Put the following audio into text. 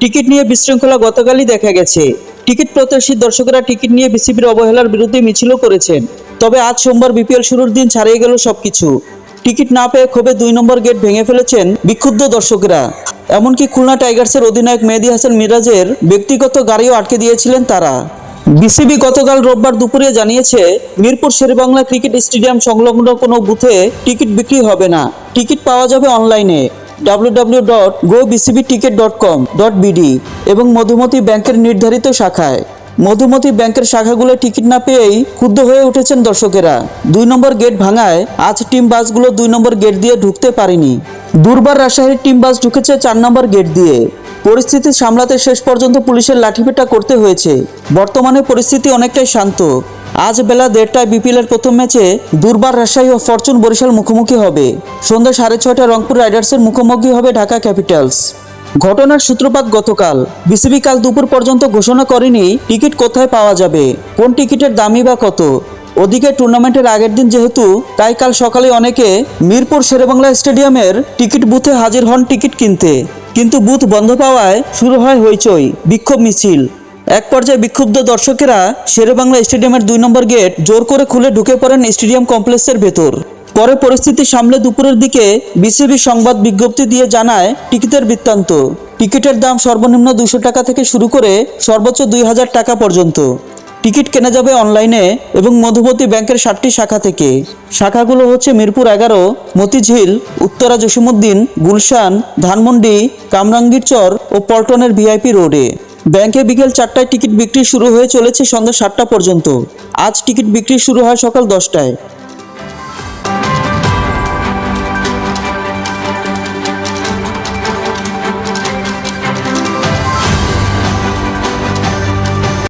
Ticket নিয়ে বিশৃঙ্খলা গতকালই দেখা গেছে। টিকিট প্রত্যাশী দর্শকেরা টিকিট নিয়ে বিসিবির অবহেলার বিরুদ্ধে মিছিলও করেছেন। তবে আজ সোমবার বিপিএল শুরুর দিন ছাড়িয়ে গেল সবকিছু। টিকিট না পেয়ে ক্ষোভে দুই নম্বর গেট ভেঙে ফেলেছেন বিক্ষুব্ধ দর্শকরা। এমনকি খুলনা টাইগার্সের অধিনায়ক মেহেদি হাসান মিরাজের ব্যক্তিগত গাড়িও আটকে দিয়েছিলেন তারা। বিসিবি গতকাল রোববার দুপুরে জানিয়েছে, মিরপুর শেরেবাংলা ক্রিকেট স্টেডিয়াম সংলগ্ন কোনো বুথে টিকিট বিক্রি হবে না। টিকিট পাওয়া যাবে অনলাইনে। www.gobcbticket.com.bd এবং মধুমতি ব্যাংকের নির্ধারিত শাখায়। মধুমতি ব্যাংকের শাখাগুলো টিকিট না পেয়েই ক্ষুব্ধ হয়ে উঠেছেন দর্শকেরা। দুই নম্বর গেট ভাঙায় আজ টিম বাসগুলো দুই নম্বর গেট দিয়ে ঢুকতে পারেনি। দুর্বার রাজশাহীর টিম বাস ঢুকেছে চার নম্বর গেট দিয়ে। পরিস্থিতি সামলাতে শেষ পর্যন্ত পুলিশের লাঠিপেটা করতে হয়েছে। বর্তমানে পরিস্থিতি অনেকটাই শান্ত। আজ বেলা দেড়টায় বিপিএলের প্রথম ম্যাচে দুর্বার রাজশাহী ও ফরচুন বরিশাল মুখোমুখি হবে। সন্ধ্যা সাড়ে ছয়টায় রংপুর রাইডার্সের মুখোমুখি হবে ঢাকা ক্যাপিটালস। ঘটনার সূত্রপাত গতকাল। বিসিবি কাল দুপুর পর্যন্ত ঘোষণা করেনি টিকিট কোথায় পাওয়া যাবে, কোন টিকিটের দামই বা কত। ওদিকে টুর্নামেন্টের আগের দিন যেহেতু, তাই কাল সকালে অনেকে মিরপুর শেরেবাংলা স্টেডিয়ামের টিকিট বুথে হাজির হন টিকিট কিনতে। কিন্তু বুথ বন্ধ পাওয়ায় শুরু হয় হইচই, বিক্ষোভ মিছিল। এক পর্যায়ে বিক্ষুব্ধ দর্শকেরা শেরেবাংলা স্টেডিয়ামের দুই নম্বর গেট জোর করে খুলে ঢুকে পড়েন স্টেডিয়াম কমপ্লেক্সের ভেতর। পরে পরিস্থিতি সামলে দুপুরের দিকে বিসিবি সংবাদ বিজ্ঞপ্তি দিয়ে জানায় টিকিটের বৃত্তান্ত। টিকিটের দাম সর্বনিম্ন দুশো টাকা থেকে শুরু করে সর্বোচ্চ দুই হাজার টাকা পর্যন্ত। টিকিট কেনা যাবে অনলাইনে এবং মধুমতি ব্যাংকের সাতটি শাখা থেকে। শাখাগুলো হচ্ছে মিরপুর এগারো, মতিঝিল, উত্তরা জসিমুদ্দিন গুলশান, ধানমন্ডি কামরাঙ্গীর চর ও পল্টনের ভিআইপি রোডে। ব্যাংকে বিকেল চারটায় টিকিট বিক্রি শুরু হয়ে চলেছে সন্ধ্যা সাতটা পর্যন্ত। আজ টিকিট বিক্রি শুরু হয় সকাল দশটায়।